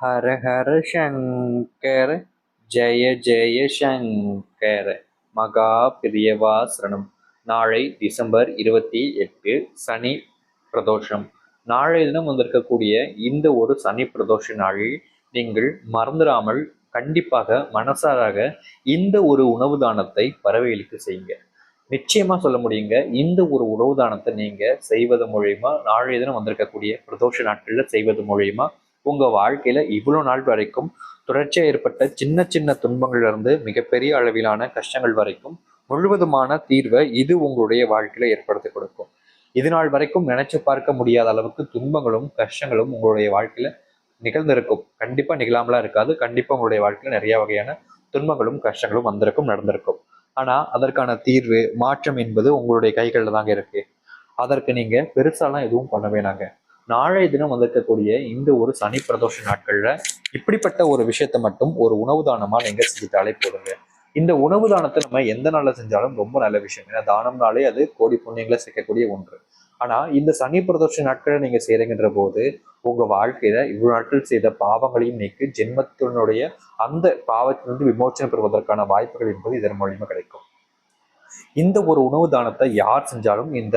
ஹர ஹர சங்கர ஜெய ஜெய சங்கர. மகா பிரியவாசரணம் நாளை டிசம்பர் இருபத்தி எட்டு சனி பிரதோஷம். நாளைய தினம் வந்திருக்கக்கூடிய இந்த ஒரு சனி பிரதோஷ நாளில் நீங்கள் மறந்துடாமல் கண்டிப்பாக மனசாராக இந்த ஒரு உணவு தானத்தை பறவைகளுக்கு செய்யுங்க. நிச்சயமா சொல்ல முடியுங்க இந்த ஒரு உணவு தானத்தை நீங்க செய்வது மூலயமா நாளைய தினம் வந்திருக்கக்கூடிய பிரதோஷ நாட்களில் செய்வது மூலயமா உங்கள் வாழ்க்கையில் இவ்வளோ நாள் வரைக்கும் தொடர்ச்சியாக ஏற்பட்ட சின்ன சின்ன துன்பங்கள்லேருந்து மிகப்பெரிய அளவிலான கஷ்டங்கள் வரைக்கும் முழுவதுமான தீர்வை இது உங்களுடைய வாழ்க்கையில் ஏற்படுத்தி கொடுக்கும். இது நாள் வரைக்கும் நினைச்சு பார்க்க முடியாத அளவுக்கு துன்பங்களும் கஷ்டங்களும் உங்களுடைய வாழ்க்கையில் நிகழ்ந்திருக்கும். கண்டிப்பாக நிகழாமலாம் இருக்காது. கண்டிப்பாக உங்களுடைய வாழ்க்கையில் நிறைய வகையான துன்பங்களும் கஷ்டங்களும் வந்திருக்கும் நடந்திருக்கும். ஆனால் அதற்கான தீர்வு மாற்றம் என்பது உங்களுடைய கைகளில் தாங்க இருக்குது அதற்கு நீங்கள் பெருசாலாம் எதுவும் பண்ண வேணாங்க. நாளைய தினம் வந்திருக்கக்கூடிய இந்த ஒரு சனி பிரதோஷ நாட்கள்ல இப்படிப்பட்ட ஒரு விஷயத்த மட்டும் ஒரு உணவு தானமா நீங்க செஞ்சுட்டாலே போடுங்க இந்த உணவு தானத்தை நம்ம எந்த நாள்ல செஞ்சாலும் ரொம்ப நல்ல விஷயம். ஏன்னா தானம்னாலே அது கோடி புண்ணியங்களை சேர்க்கக்கூடிய ஒன்று. ஆனா இந்த சனி பிரதோஷ நாட்களை நீங்க செய்றீங்கன்ற போது உங்க வாழ்க்கையில இவ்வளவு நாட்கள் செய்த பாவங்களையும் நீக்கி ஜென்மத்தினுடைய அந்த பாவத்திலிருந்து விமோச்சனம் பெறுவதற்கான வாய்ப்புகள் என்பது இதன் மூலியமா கிடைக்கும். இந்த ஒரு உணவு தானத்தை யார் செஞ்சாலும் இந்த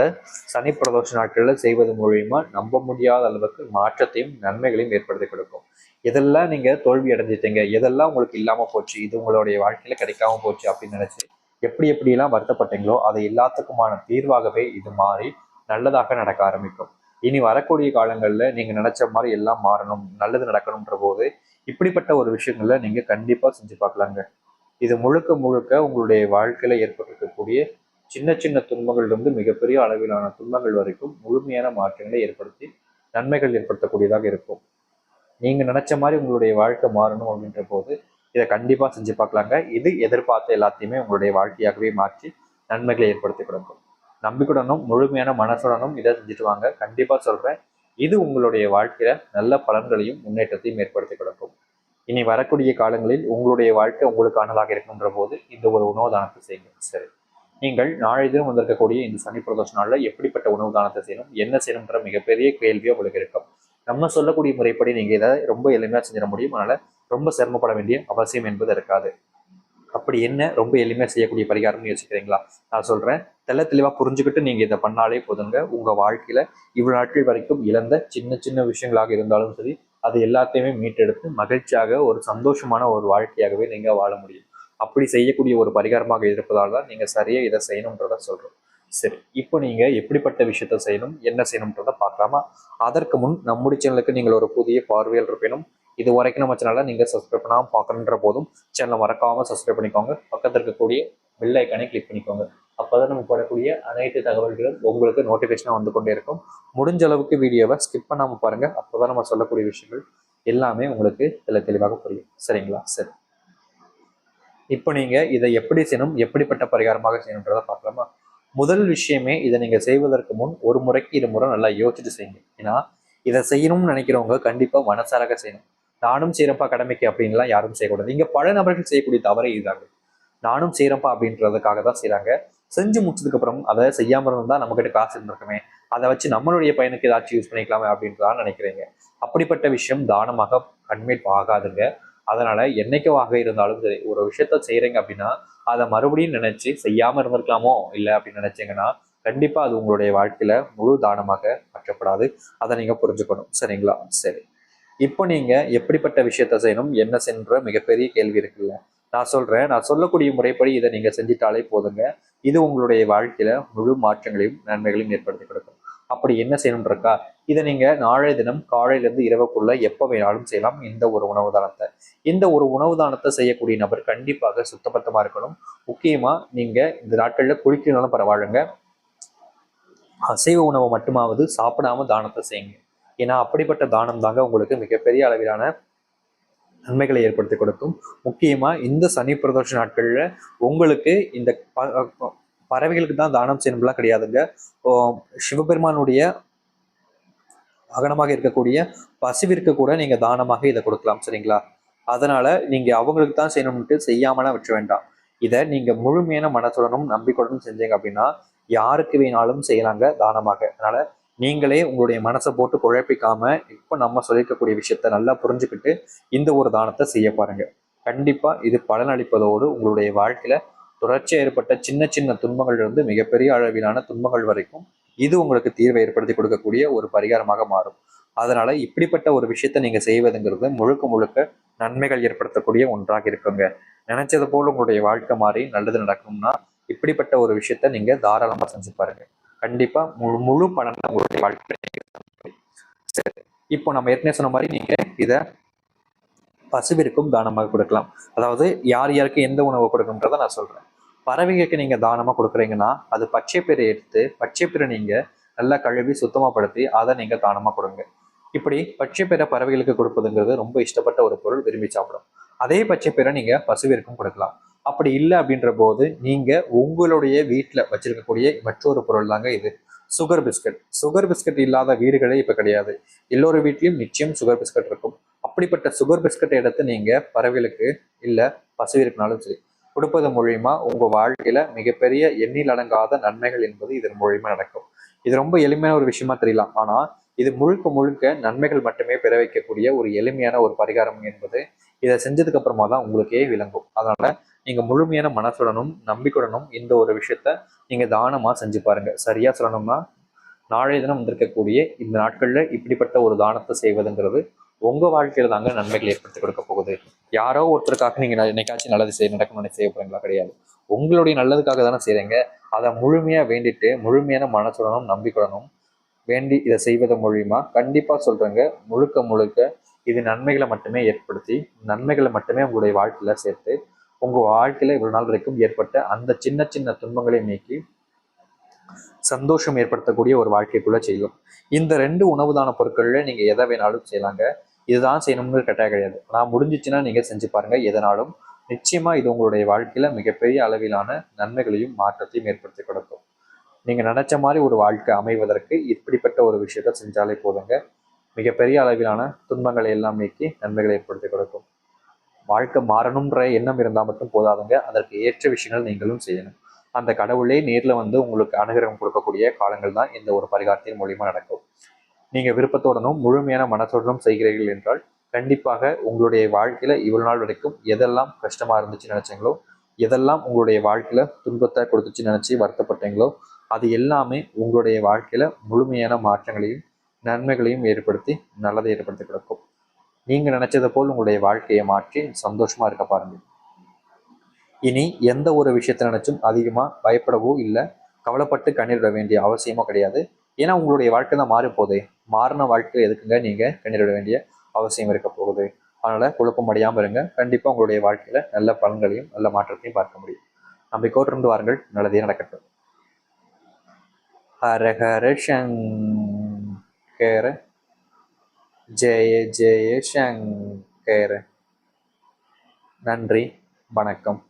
சனி பிரதோஷ நாட்களில் செய்வது மூலியமா நம்ப முடியாத அளவுக்கு மாற்றத்தையும் நன்மைகளையும் ஏற்படுத்தி கொடுக்கும். எதெல்லாம் நீங்க தோல்வி அடைஞ்சிட்டீங்க. எதெல்லாம் உங்களுக்கு இல்லாம போச்சு. இது உங்களுடைய வாழ்க்கையில கிடைக்காம போச்சு அப்படின்னு நினைச்சு எப்படி எப்படியெல்லாம் வருத்தப்பட்டீங்களோ அது எல்லாத்துக்குமான தீர்வாகவே இது மாறி நல்லதாக நடக்க ஆரம்பிக்கும். இனி வரக்கூடிய காலங்களில் நீங்க நினைச்ச மாதிரி எல்லாம் மாறணும் நல்லது நடக்கணுன்ற போது இப்படிப்பட்ட ஒரு விஷயங்கள்ல நீங்க கண்டிப்பா செஞ்சு பார்க்கலாங்க. இது முழுக்க முழுக்க உங்களுடைய வாழ்க்கையில ஏற்பட்டிருக்கக்கூடிய சின்ன சின்ன துன்பங்களிலிருந்து மிகப்பெரிய அளவிலான துன்பங்கள் வரைக்கும் முழுமையான மாற்றங்களை ஏற்படுத்தி நன்மைகள் ஏற்படுத்தக்கூடியதாக இருக்கும். நீங்கள் நினச்ச மாதிரி உங்களுடைய வாழ்க்கை மாறணும் அப்படின்ற போது இதை கண்டிப்பாக செஞ்சு பார்க்கலாங்க. இது எதிர்பார்த்த எல்லாத்தையுமே உங்களுடைய வாழ்க்கையாகவே மாற்றி நன்மைகளை ஏற்படுத்தி கொடுக்கும். நம்பிக்கையுடனும் முழுமையான மனசுடனும் இதை செஞ்சுட்டு வாங்க. கண்டிப்பாக சொல்கிறேன் இது உங்களுடைய வாழ்க்கையில நல்ல பலன்களையும் முன்னேற்றத்தையும் ஏற்படுத்தி கொடுக்கும். இனி வரக்கூடிய காலங்களில் உங்களுடைய வாழ்க்கை உங்களுக்கானதாக இருக்கின்ற போது இந்த ஒரு உணவு தானத்தை செய்யுங்க சரி. நீங்கள் நாளை தினம் வந்திருக்கக்கூடிய இந்த சனி பிரதோஷ நாளில் எப்படிப்பட்ட உணவு தானத்தை செய்யணும் என்ன செய்யணுன்ற மிகப்பெரிய கேள்வி உங்களுக்கு இருக்கும். நம்ம சொல்லக்கூடிய முறைப்படி நீங்கள் இதை ரொம்ப எளிமையாக செஞ்சிட முடியும். அதனால் ரொம்ப சிரமப்பட வேண்டிய அவசியம் என்பது இருக்காது. அப்படி என்ன ரொம்ப எளிமையாக செய்யக்கூடிய பரிகாரம்னு யோசிக்கிறீங்களா? நான் சொல்கிறேன் தெல்ல தெளிவாக புரிஞ்சுக்கிட்டு நீங்கள் இதை பண்ணாலே போதுங்க. உங்கள் வாழ்க்கையில் இவ்வளோ நாட்கள் வரைக்கும் இழந்த சின்ன சின்ன விஷயங்களாக இருந்தாலும் சரி அது எல்லாத்தையுமே மீட்டெடுத்து மகிழ்ச்சியாக ஒரு சந்தோஷமான ஒரு வாழ்க்கையாகவே நீங்கள் வாழ முடியும். அப்படி செய்யக்கூடிய ஒரு பரிகாரமாக இருப்பதால் தான் நீங்கள் சரியாக இதை செய்யணுன்றத சொல்கிறோம் சரி இப்போ நீங்கள் எப்படிப்பட்ட விஷயத்த செய்யணும் என்ன செய்யணுன்றத பார்க்கலாமா? அதற்கு முன் நம்முடைய சேனலுக்கு நீங்கள் ஒரு புதிய பார்வையில் இருப்பினும் இது வரைக்கும் நம்ம சேனலை நீங்கள் சப்ஸ்கிரைப் பண்ணாமல் பார்க்கணுன்ற போதும் சேனலை மறக்காமல் சப்ஸ்கிரைப் பண்ணிக்கோங்க. பக்கத்தில் இருக்கக்கூடிய பெல் ஐக்கானே கிளிக் பண்ணிக்கோங்க. அப்போ தான் நம்ம போடக்கூடிய அனைத்து தகவல்களும் உங்களுக்கு நோட்டிஃபிகேஷனாக வந்து கொண்டே இருக்கும். முடிஞ்ச அளவுக்கு வீடியோவை ஸ்கிப் பண்ணாமல் பாருங்கள் அப்போ தான் நம்ம சொல்லக்கூடிய விஷயங்கள் எல்லாமே உங்களுக்கு இதில் தெளிவாக புரியும். சரிங்களா? சரி. இப்போ நீங்கள் இதை எப்படி செய்யணும்? எப்படிப்பட்ட பரிகாரமாக செய்யணுன்றதை பார்க்கலாமா? முதல் விஷயமே இதை நீங்கள் செய்வதற்கு முன் ஒரு முறைக்கு இரு முறை நல்லா யோசிச்சுட்டு செய்யுங்க. ஏன்னா இதை செய்யணும்னு நினைக்கிறவங்க கண்டிப்பாக மனசாராக செய்யணும். நானும் செய்கிறப்பா கடமைக்கு அப்படின்லாம் யாரும் செய்யக்கூடாது. இங்கே பல நபர்கள் செய்யக்கூடிய தவறே இதுதாங்க நானும் செய்கிறப்பா அப்படின்றதுக்காக தான் செய்கிறாங்க செஞ்சு முடிச்சதுக்கு அப்புறம் அதை செய்யாமல் இருந்தால் நம்மக்கிட்ட காசு இருந்திருக்குமே. அதை வச்சு நம்மளுடைய பையனுக்கு ஏதாச்சும் யூஸ் பண்ணிக்கலாமே அப்படின்றதான் நினைக்கிறீங்க. அப்படிப்பட்ட விஷயம் தானமாக கன்வேட் ஆகாதுங்க அதனால என்னைக்காக இருந்தாலும் சரி ஒரு விஷயத்த செய்யறீங்க அப்படின்னா அதை மறுபடியும் நினைச்சு செய்யாம இருந்திருக்கலாமோ இல்லை அப்படின்னு நினைச்சீங்கன்னா கண்டிப்பாக அது உங்களுடைய வாழ்க்கையில முழு தானமாக மாற்றப்படாது. அதை நீங்கள் புரிஞ்சுக்கணும். சரிங்களா? சரி. இப்போ நீங்கள் எப்படிப்பட்ட விஷயத்த செய்யணும்? என்ன சென்ற மிகப்பெரிய கேள்வி இருக்குல்ல. நான் சொல்கிறேன் நான் சொல்லக்கூடிய முறைப்படி இதை நீங்கள் செஞ்சிட்டாலே போதுங்க. இது உங்களுடைய வாழ்க்கையில் முழு மாற்றங்களையும் நன்மைகளையும் ஏற்படுத்தி கொடுக்கும். அப்படி என்ன செய்யணும்ன்றக்கா இதை நீங்கள் நாளைய தினம் காலையிலேருந்து இரவுக்குள்ளே இரவுக்குள்ள வேணாலும் செய்யலாம். இந்த ஒரு உணவு தானத்தை. இந்த ஒரு உணவு தானத்தை செய்யக்கூடிய நபர் கண்டிப்பாக சுத்தபத்தமாக இருக்கணும். முக்கியமாக நீங்கள் இந்த நாட்களில் குளிக்கணும்னாலும் பரவாயில்லைங்க. அசைவ உணவை மட்டுமாவது சாப்பிடாம தானத்தை செய்யுங்க. ஏன்னா அப்படிப்பட்ட தானம் தாங்க உங்களுக்கு மிகப்பெரிய அளவிலான நன்மைகளை ஏற்படுத்தி கொடுக்கும். முக்கியமா இந்த சனி பிரதோஷ நாட்கள்ல உங்களுக்கு இந்த பறவைகளுக்கு தான் தானம் செய்யணும்லாம் கிடையாதுங்க. சிவபெருமானுடைய அகனமாக இருக்கக்கூடிய பசுவிற்கு கூட நீங்க தானமாக இதை கொடுக்கலாம் சரிங்களா? அதனால நீங்க அவங்களுக்கு தான் செய்யணும்ட்டு செய்யாமலாம் விட்டுற வேண்டாம். இதை நீங்க முழுமையான மனசுடனும் நம்பிக்கையுடனும் செஞ்சீங்க அப்படின்னா யாருக்கு வேணாலும் செய்யலாங்க தானமாக. அதனால நீங்களே உங்களுடைய மனசை போட்டு குழப்பிக்காம இப்போ நம்ம சொல்லியிருக்கக்கூடிய விஷயத்த நல்லா புரிஞ்சுக்கிட்டு இந்த ஒரு தானத்தை செய்ய பாருங்க. கண்டிப்பா இது பலனளிப்பதோடு உங்களுடைய வாழ்க்கையில தொடர்ச்சியாக ஏற்பட்ட சின்ன சின்ன துன்பங்கள்லேருந்து மிகப்பெரிய அளவிலான துன்பங்கள் வரைக்கும் இது உங்களுக்கு தீர்வை ஏற்படுத்தி கொடுக்கக்கூடிய ஒரு பரிகாரமாக மாறும். அதனால இப்படிப்பட்ட ஒரு விஷயத்த நீங்க செய்வதுங்கிறது முழுக்க முழுக்க நன்மைகள் ஏற்படுத்தக்கூடிய ஒன்றாக இருக்குங்க. நினைச்சது போல உங்களுடைய வாழ்க்கை மாறி நல்லது நடக்கணும்னா இப்படிப்பட்ட ஒரு விஷயத்த நீங்க தாராளமா செஞ்சு பாருங்க. கண்டிப்பா முழு முழு பலனை உங்களுடைய வாழ்க்கை சரி இப்போ நம்ம ஏற்கனவே சொன்ன மாதிரி நீங்க இத பசுவிற்கும் தானமாக கொடுக்கலாம். அதாவது யார் யாருக்கு எந்த உணவு கொடுக்கணுன்றதை நான் சொல்றேன். பறவைகளுக்கு நீங்க தானமா கொடுக்குறீங்கன்னா அது பச்சை பயிரை எடுத்து பச்சை பயிரை நீங்க நல்லா கழுவி சுத்தமாப்படுத்தி அதை நீங்க தானமா கொடுங்க. இப்படி பச்சை பயிரை பறவைகளுக்கு கொடுப்பதுங்கிறது ரொம்ப இஷ்டப்பட்ட ஒரு பொருள் விரும்பி சாப்பிடும். அதே பச்சை பயிரை நீங்க பசுவிற்கும் கொடுக்கலாம். அப்படி இல்லை அப்படின்ற போது நீங்க உங்களுடைய வீட்டில் வச்சிருக்கக்கூடிய மற்றொரு பொருள் தாங்க இது. Sugar biscuit. சுகர் பிஸ்கட் இல்லாத வீடுகளே இப்போ கிடையாது. எல்லோரு வீட்லையும் நிச்சயம் சுகர் பிஸ்கட் இருக்கும். அப்படிப்பட்ட சுகர் பிஸ்கட்டை எடுத்து நீங்க பறவைகளுக்கு இல்லை பசுவிற்குனாலும் சரி கொடுப்பது மூலியமா உங்கள் வாழ்க்கையில் மிகப்பெரிய எண்ணில் அடங்காத நன்மைகள் என்பது இதன் மூலியமா நடக்கும். இது ரொம்ப எளிமையான ஒரு விஷயமா தெரியலாம். ஆனால் இது முழுக்க முழுக்க நன்மைகள் மட்டுமே பெற வைக்கக்கூடிய ஒரு எளிமையான ஒரு பரிகாரம் என்பது இதை செஞ்சதுக்கு அப்புறமா தான் உங்களுக்கே விளங்கும். அதனால நீங்கள் முழுமையான மனசுடனும் நம்பிக்கையுடனும் இந்த ஒரு விஷயத்த நீங்கள் தானமாக செஞ்சு பாருங்கள் சரியாக சொல்லணும்னா நாளைய தினம் வந்திருக்கக்கூடிய இந்த நாட்களில் இப்படிப்பட்ட ஒரு தானத்தை செய்வதுங்கிறது உங்கள் வாழ்க்கையில் தாங்க நன்மைகள் ஏற்படுத்தி கொடுக்க போகுது. யாரோ ஒருத்தருக்காக நீங்கள் என்னைக்காச்சும் நல்லது செய்ய நடக்கணும்னு செய்ய போகிறீங்களா கிடையாது. உங்களுடைய நல்லதுக்காக தானே செய்கிறீங்க அதை முழுமையாக வேண்டிட்டு முழுமையான மனசுடனும் நம்பிக்கையுடனும் வேண்டி இதை செய்வதன் மூலியமா கண்டிப்பாக சொல்கிறேங்க முழுக்க முழுக்க இது நன்மைகளை மட்டுமே ஏற்படுத்தி நன்மைகளை மட்டுமே உங்களுடைய வாழ்க்கையில் சேர்த்து உங்கள் வாழ்க்கையில் இவ்வளோ நாள் வரைக்கும் ஏற்பட்ட அந்த சின்ன சின்ன துன்பங்களை நீக்கி சந்தோஷம் ஏற்படுத்தக்கூடிய ஒரு வாழ்க்கைக்குள்ளே செய்யும். இந்த ரெண்டு உணவுதான பொருட்களில் நீங்கள் எதை வேணாலும் செய்யலாங்க. இதுதான் செய்யணும்னு கட்டாயம் கிடையாது. நான் முடிஞ்சிச்சுன்னா நீங்கள் செஞ்சு பாருங்கள் எதனாலும் நிச்சயமாக இது உங்களுடைய வாழ்க்கையில் மிகப்பெரிய அளவிலான நன்மைகளையும் மாற்றத்தையும் ஏற்படுத்தி கொடுக்கும். நீங்கள் நினச்ச மாதிரி ஒரு வாழ்க்கை அமைவதற்கு இப்படிப்பட்ட ஒரு விஷயத்த செஞ்சாலே போதுங்க. மிகப்பெரிய அளவிலான துன்பங்களை எல்லாம் நீக்கி நன்மைகளை ஏற்படுத்தி கொடுக்கும். வாழ்க்கை மாறணுன்ற எண்ணம் இருந்தால் மட்டும் போதாதுங்க. அதற்கு ஏற்ற விஷயங்கள் நீங்களும் செய்யணும். அந்த கடவுளே நேரில் வந்து உங்களுக்கு அனுகிரகம் கொடுக்கக்கூடிய காலங்கள் தான் இந்த ஒரு பரிகாரத்தின் மூலியமாக நடக்கும். நீங்கள் விருப்பத்துடனும் முழுமையான மனத்துடனும் செய்கிறீர்கள் என்றால் கண்டிப்பாக உங்களுடைய வாழ்க்கையில் இவ்வளோ நாள் வரைக்கும் எதெல்லாம் கஷ்டமாக இருந்துச்சு நினச்சிங்களோ எதெல்லாம் உங்களுடைய வாழ்க்கையில் துன்பத்தை கொடுத்துச்சு நினச்சி வருத்தப்பட்டீங்களோ அது எல்லாமே உங்களுடைய வாழ்க்கையில் முழுமையான மாற்றங்களையும் நன்மைகளையும் ஏற்படுத்தி நல்லதை ஏற்படுத்தி கொடுக்கும். நீங்கள் நினைச்சதை போல் உங்களுடைய வாழ்க்கையை மாற்றி சந்தோஷமா இருக்க பாருங்கள் இனி எந்த ஒரு விஷயத்தை நினைச்சும் அதிகமாக பயப்படவோ இல்லை கவலைப்பட்டு கண்ணீரிட வேண்டிய அவசியமோ கிடையாது. ஏன்னா உங்களுடைய வாழ்க்கை தான் மாறி மாறின வாழ்க்கையில் எதுக்குங்க? நீங்கள் கண்ணீரிட வேண்டிய அவசியம் இருக்க போகுது. அதனால குழப்பம் அடையாமல் இருங்க. கண்டிப்பாக உங்களுடைய வாழ்க்கையில நல்ல பலன்களையும் நல்ல மாற்றத்தையும் பார்க்க முடியும். நம்பிக்கையோடு இருந்து வாருங்கள். நல்லதே நடக்கட்டும். ஹர ஹர சங்கர ஜெய ஜெய சங்கர். நன்றி வணக்கம்.